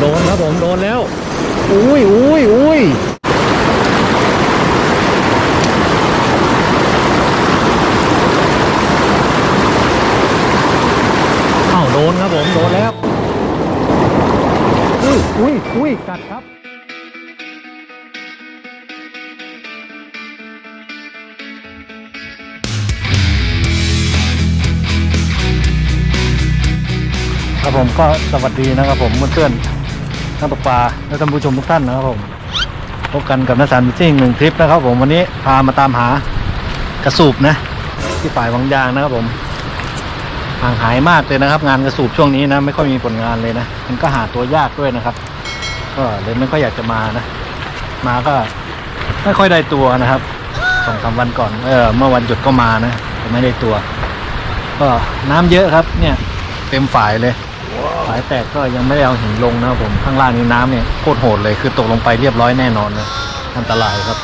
โดนครับผมโดนแล้ว อุ้ยอุ้ยอุ้ยเอ้าโดนครับผมโดนแล้ว อุ้ยอุ้ยอุ้ยกัดครับครับผมก็สวัสดีนะครับผมเพื่อนๆ นักตกปลาและท่านผู้ชมทุกท่านนะครับผมพบกันกับนักสันซิ่งหนึ่งทริปนะครับผมวันนี้พามาตามหากระสูบนะ ที่ฝ่ายวังยางนะครับผมห่างหายมากเลยนะครับ งานกระสูบช่วงนี้นะไม่ค่อยมีผลงานเลยนะ มันก็หาตัวยากด้วยนะครับ ก็เลยไม่ค่อยอยากจะมานะ มาก็ไม่ค่อยได้ตัวนะครับสองสามวันก่อนเออเมื่อวันหยุดก็มานะแต่ไม่ได้ตัว ก็น้ำเยอะครับ เนี่ย เต็มฝ่ายเลยายแตกก็ยังไม่ได้เอาหินลงนะครับผมข้างล่างนี้น้ำเนี่ยโคตรโหดเลยคือตกลงไปเรียบร้อยแน่นอนนะอันตรายครับ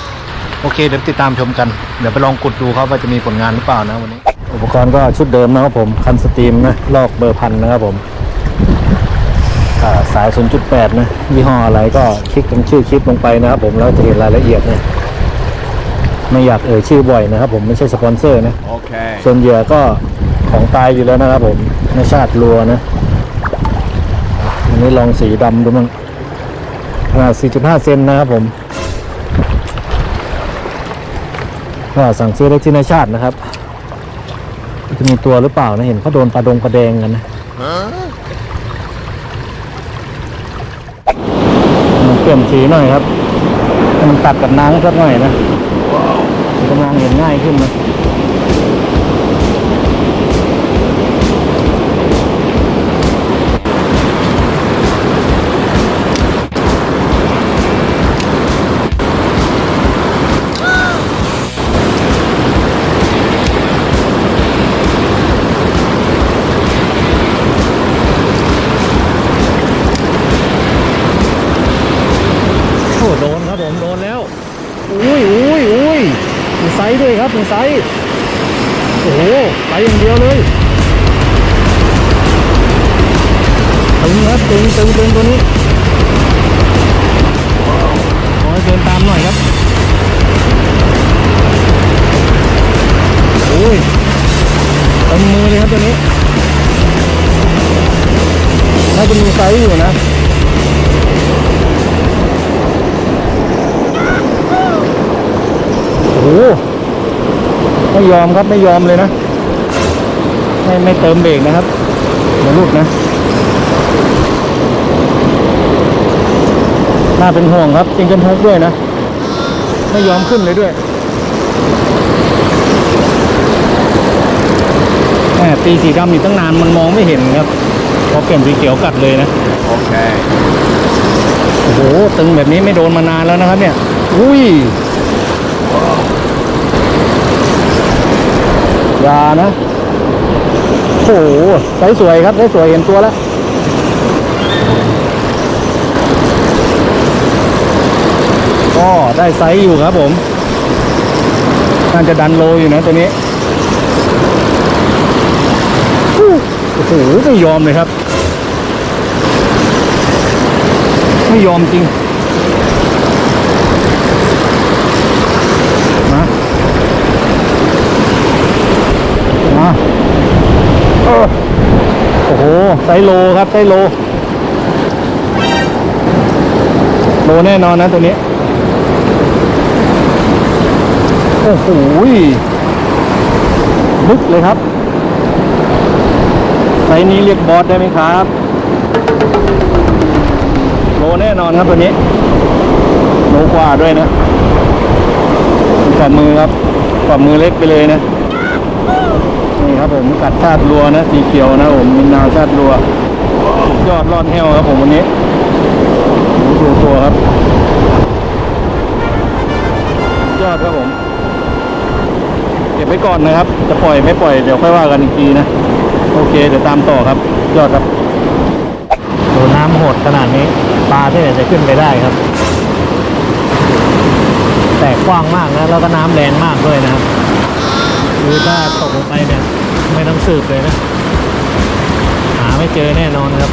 โอเคเดี๋ยวติดตามชมกัน เดี๋ยวไปลองกดดูครับว่าจะมีผลงานหรือเปล่านะวันนี้ อุปกรณ์ก็ชุดเดิมนะครับผมคันสตรีมนะลอกเบอร์พันนะครับผมอ่าสาย 0.8 นะยี่ห้ออะไรก็คลิกตรงชื่อคลิปลงไปนะครับผมแล้วจะเห็นรายละเอียดนะไม่อยากเอ่ยชื่อบ่อยนะครับผมไม่ใช่สปอนเซอร์นะ Okay. ส่วนเหยื่อก็ของตายอยู่แล้วนะครับผมไม่ชาติรัวนะอั นี้ลองสีดำดูมั้งขนาด 4.5 เซนนะครับผมก็สั่งซื้อได้ที่นาชาตินะครับ จะมีตัวหรือเปล่านะเห็นเขาโดนปลาดงปลาแดงกันนะเปลี่ยนสีหน่อยครับ มันตัดกับน้ำสักหน่อยนะมันจะมองเห็นง่ายขึ้นนะ ส์ด้วยครับมีไซส์โอ้โหไซส์อย่างเดียวเลยตึงครับตึงตึงตึงตัวนี้ขอให้เดินตามหน่อยครับโอ้ยเต็มมือเลยครับตัวนี้น่าจะมีไซส์อยู่นะโอ้ ไม่ยอมครับไม่ยอมเลยนะ ไม่ไม่เติมเบรกนะครับเดี๋ยวหลุดนะน่าเป็นห่วงครับจริงจนทุกด้วยนะ ไม่ยอมขึ้นเลยด้วยแหมตีสีดำอยู่ตั้งนานมันมองไม่เห็นครับพอเปลี่ยนสีเขียวกัดเลยนะ Okay. โอ้โหตึงแบบนี้ไม่โดนมานานแล้วนะครับเนี่ย อุ้ย ยานะโอ้โหไซส์สวยครับไซส์สวยเห็นตัวแล้วก็ได้ไซส์อยู่ครับผมน่าจะดันโลอยู่นะตัวนี้โอ้โหไม่ยอมเลยครับ ไม่ยอมจริง มา มาเออโอ้โห ไซโลครับไซโล โลแน่นอนนะตัวนี้ โอ้โหลึกเลยครับไซนี้เรียกบอสได้ไหมครับ โลแน่นอนครับตัวนี้ โลกว่าด้วยนะฝ่ามือครับฝ่ามือเล็กไปเลยนะ ครับผมกัดชาติรัวนะสีเขียวนะผมมินนาวชาติรัวยอดรอดแห้วครับผมวันนี้ดูตัวครับ ยอดครับผม เก็บไว้ก่อนนะครับ จะปล่อยไม่ปล่อยเดี๋ยวค่อยว่ากันอีกทีนะ โอเคเดี๋ยวตามต่อครับ ยอดครับโดนน้ำโหดขนาดนี้ปลาที่ไหนจะขึ้นไปได้ครับ แต่กว้างมากนะแล้วก็น้ำแรงมากด้วยนะครับ สืบเลยนะ หาไม่เจอแน่นอนครับ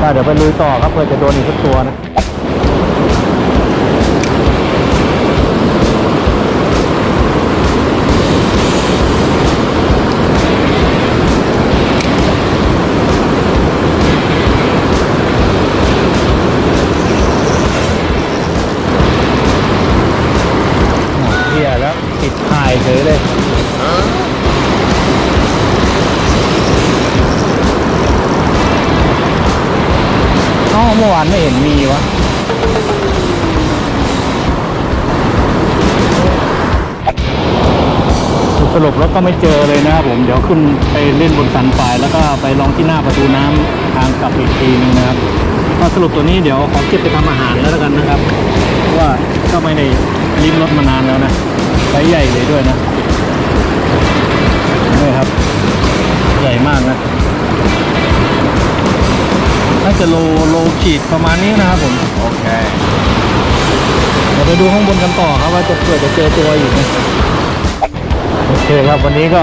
ก็เดี๋ยวไปลุยต่อครับเพื่อจะโดนอีกสักตัวนะ เอ้าเมื่อวานไม่เห็นมีวะสรุปแล้วก็ไม่เจอเลยนะครับผมเดี๋ยวขึ้นไปเล่นบนสันฝ่ายแล้วก็ไปลองที่หน้าประตูน้ำทางกลับอีกทีนึงนะครับก็สรุปตัวนี้เดี๋ยวขอเก็บไปทำอาหารแล้วกันนะครับเพราะว่าก็ไม่ได้ลิ้มรสมานานแล้วนะไซส์ใหญ่เลยด้วยนะนี่ครับ ใหญ่มากนะ จะโลโลขีดประมาณนี้นะครับผมโอเคเดี๋ยวไปดูข้างบนกันต่อครับว่าจะเกิดจะเจอตัวอีกนะโอเคครับวันนี้ก็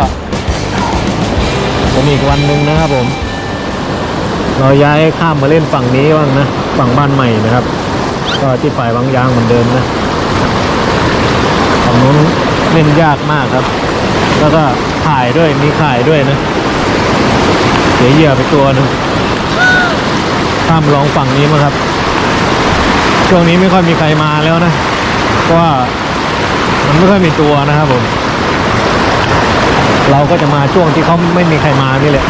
เป็นอีกวันหนึ่งนะครับผม เราย้ายข้ามมาเล่นฝั่งนี้บ้างนะฝั่งบ้านใหม่นะครับ ก็ที่ฝ่ายบางยางเหมือนเดิมนะฝั่งนู้นเล่นยากมากครับ แล้วก็ข่ายด้วยมีข่ายด้วยนะเสียเหยื่อไปตัวหนึง ข้ามลองฝั่งนี้มาครับ ช่วงนี้ไม่ค่อยมีใครมาแล้วนะเพราะว่ามันไม่ค่อยมีตัวนะครับผม เราก็จะมาช่วงที่เขาไม่มีใครมานี่แหละ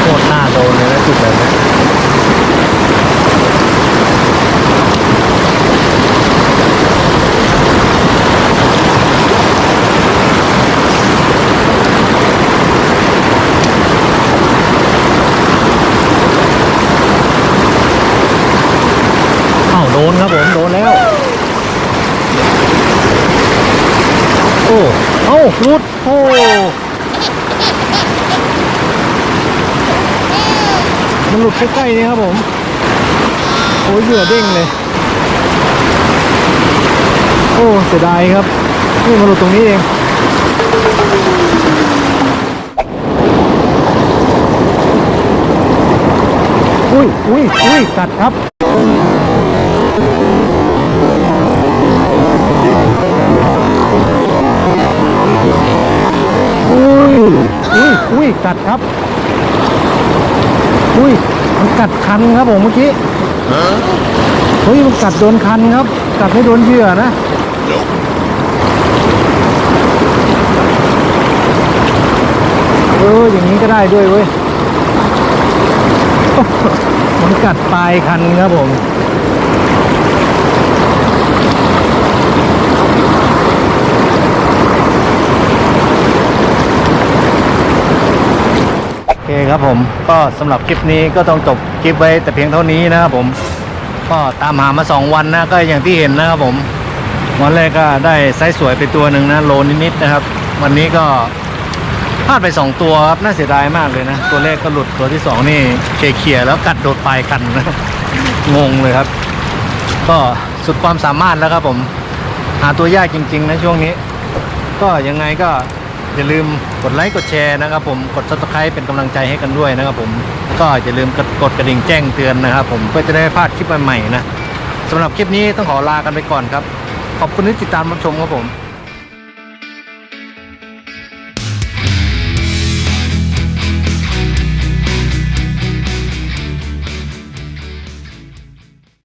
โคตรหน้าโดนเลยนะจุดแบบนี้อ้าวโด นครับผมโดนแล้ว โอ้เอ้าหลุดโอ้มันหลุดใกล้ๆนี่ครับผม โอ้ยเหยื่อเด้งเลย โอ้เสียดายครับนี่มันหลุดตรงนี้เองอุ้ยอุ้ยอุ้ยกัดครับ อุ้ยอุ้ยอุ้ยกัดครับ อุ้ยมันกัดคันครับผมเมื่อกี้เฮ้ยมันกัดโดนคันครับ กัดไม่โดนเหยื่อนะเอออย่างนี้ก็ได้ด้วยเว้ย มันกัดปลายคันครับผม คครับผมก็สำหรับคลิปนี้ก็ต้องจบคลิปไว้แต่เพียงเท่านี้นะครับผม ก็ตามหามาสองวันนะก็อย่างที่เห็นนะครับผมวันแรกก็ได้ไซส์สวยไปตัวหนึ่งนะโลนิดๆนะครับ วันนี้ก็พลาดไปสองตัวครับน่าเสียดายมากเลยนะ ตัวแรกก็หลุดตัวที่สองนี่เคลียแล้วกัดโดดปลายคันนะงงเลยครับ ก็สุดความสามารถแล้วครับผม หาตัวยากจริง ๆ นะช่วงนี้ ก็ยังไงก็ อย่าลืมกดไลค์กดแชร์นะครับ ผมกดซับสไครป์เป็นกำลังใจให้กันด้วยนะครับ ผมก็อย่าลืมกดกดกระดิ่งแจ้งเตือนนะครับ ผมเพื่อจะได้พลาดคลิปใหม่ๆนะสำหรับคลิปนี้ต้องขอลากันไปก่อนครับ ขอบคุณที่ติดตามรับชมครับผม